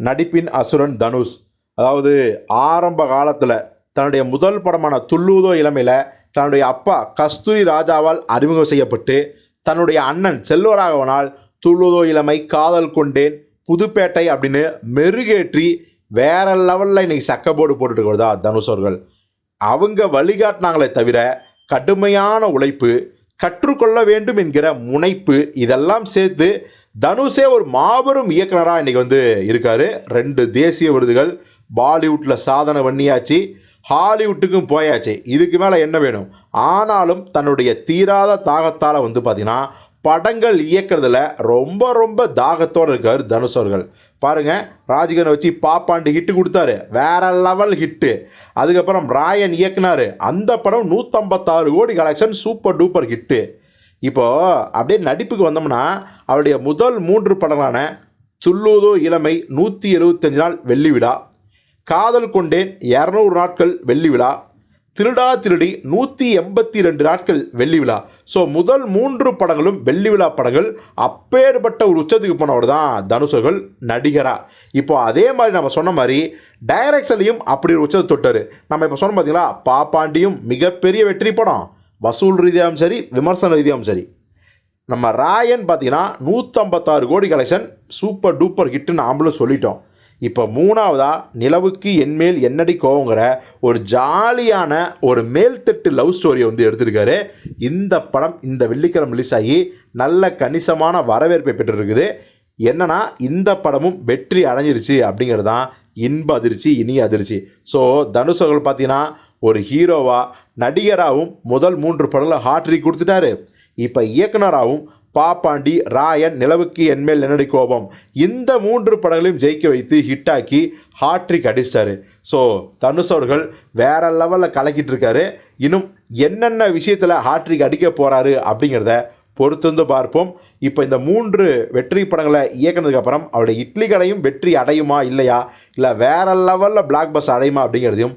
நடிப்பின் அசுரன் தனுஷ். அதாவது ஆரம்ப காலத்தில் தன்னுடைய முதல் படமான துள்ளூதோ இளமையில் தன்னுடைய அப்பா கஸ்தூரி ராஜாவால் அறிமுகம் செய்யப்பட்டு தன்னுடைய அண்ணன் செல்வராகவனால் துள்ளூதோ இளமை காதல் கொண்டேன் புதுப்பேட்டை அப்படின்னு மெருகேற்றி வேற லெவலில் இன்னைக்கு சக்கப்போடு போட்டுட்டு இருக்கிறதா தனுஷ் அவர்கள். அவங்க வழிகாட்டினாங்களே தவிர கடுமையான உழைப்பு கற்றுக்கொள்ள வேண்டும் என்கிற முனைப்பு இதெல்லாம் சேர்த்து தனுஷே ஒரு மாபெரும் இயக்குனராக இன்றைக்கி வந்து இருக்கார். ரெண்டு தேசிய விருதுகள் பாலிவுட்டில் சாதனை பண்ணியாச்சு ஹாலிவுட்டுக்கும் போயாச்சு. இதுக்கு மேலே என்ன வேணும்? ஆனாலும் தன்னுடைய தீராத தாகத்தால் வந்து பார்த்திங்கன்னா படங்கள் இயக்கிறதுல ரொம்ப ரொம்ப தாகத்தோடு இருக்கார் தனுஷ் அவர்கள். பாருங்கள் ராஜிகனை வச்சு பாப்பாண்டு ஹிட்டு கொடுத்தாரு. வேற லெவல் ஹிட்டு அதுக்கப்புறம் ராயன் இயக்குனாரு. அந்த படம் நூற்றம்பத்தாறு கோடி கலெக்ஷன் சூப்பர் டூப்பர் ஹிட்டு இப்போது அப்படியே நடிப்புக்கு வந்தோம்னா அவருடைய முதல் மூன்று படங்களான துள்ளூதோ இளமை நூற்றி எழுபத்தஞ்சு நாள் வெள்ளி விழா காதல் கொண்டேன் இரநூறு நாட்கள் வெள்ளி விழா திருடா திருடி நூற்றி எண்பத்தி ரெண்டு நாட்கள் வெள்ளி விழா. ஸோ முதல் மூன்று படங்களும் வெள்ளி விழா படங்கள். அப்பேற்பட்ட ஒரு உச்சத்துக்கு போனவர் தான் தனுஷர்கள் நடிகரா. இப்போ அதே மாதிரி நம்ம சொன்ன மாதிரி டைரக்ஷன்லையும் அப்படி ஒரு உச்சத்தை தொட்டார். நம்ம இப்போ சொன்னோம் பார்த்தீங்களா பாப்பாண்டியும் மிகப்பெரிய வெற்றி படம். வசூல் ரீதியாகவும் சரி விமர்சன ரீதியாகவும் சரி. நம்ம ராயன் பார்த்தீங்கன்னா நூற்றம்பத்தாறு கோடி கலெக்ஷன் சூப்பர் டூப்பர் ஹிட்டுன்னு நாமளும் சொல்லிட்டோம். இப்போ மூணாவதாக நிலவுக்கு என்மேல் என்னடி கோவங்கிற ஒரு ஜாலியான ஒரு மேல்தட்டு லவ் ஸ்டோரியை வந்து எடுத்திருக்காரு. இந்த படம் இந்த வெள்ளிக்கிழமை ரிலீஸ் ஆகி நல்ல கணிசமான வரவேற்பை பெற்றிருக்குது. என்னன்னா இந்த படமும் வெற்றி அடைஞ்சிருச்சு அப்படிங்கிறது தான் இன்ப அதிர்ச்சி இனி அதிர்ச்சி. ஸோ தனுஷ் அவர்கள் பார்த்தீங்கன்னா ஒரு ஹீரோவாக நடிகராகவும் முதல் மூன்று படங்களை ஹாட்ரிக் கொடுத்துட்டாரு. இப்போ இயக்குனராகவும் பாப்பாண்டி ராயன் நிலவுக்கு என்மேல் என்னடி கோபம்? இந்த மூன்று படங்களையும் ஜெயிக்க வைத்து ஹிட்டாக்கி ஹாட்ரிக் அடிச்சிட்டாரு. ஸோ தனுஷ் அவர்கள் வேற லெவலில் கலக்கிட்டு இருக்காரு. இன்னும் என்னென்ன விஷயத்தில் ஹாட்ரிக் அடிக்க போகிறாரு அப்படிங்கிறத பொறுத்திருந்து பார்ப்போம். இப்போ இந்த மூன்று வெற்றி படங்களை இயக்குனதுக்கப்புறம் அவருடைய இட்லி கடையும் வெற்றி அடையுமா இல்லையா? இல்லை வேற லெவலில் பிளாக் பஸ் அடையுமா அப்படிங்கிறதையும்